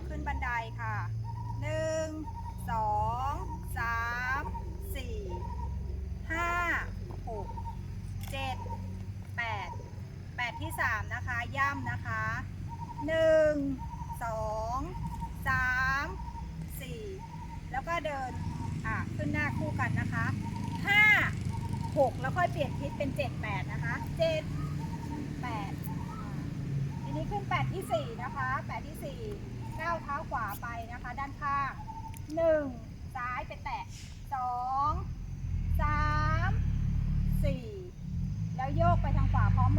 องขึ้นบันไดค่ะหนึ่งสองสามสี่ห้าหกเจ็ดแปดแปดที่สามนะคะ ย่ำนะคะหนึ่งสองสามสี่แล้วก็เดินขึ้นหน้าคู่กันนะคะห้าหกแล้วค่อยเปลี่ยนทิศเป็นเจ็ดแปดนะคะเจ็ดแปดอันนี้ขึ้นแปดที่สี่นะคะแปดที่สี่ เท้าขวาไปนะคะ ด้านข้างหนึ่งซ้ายไปแตะสองสามสี่แล้วโยกไปทางขวาพร้อม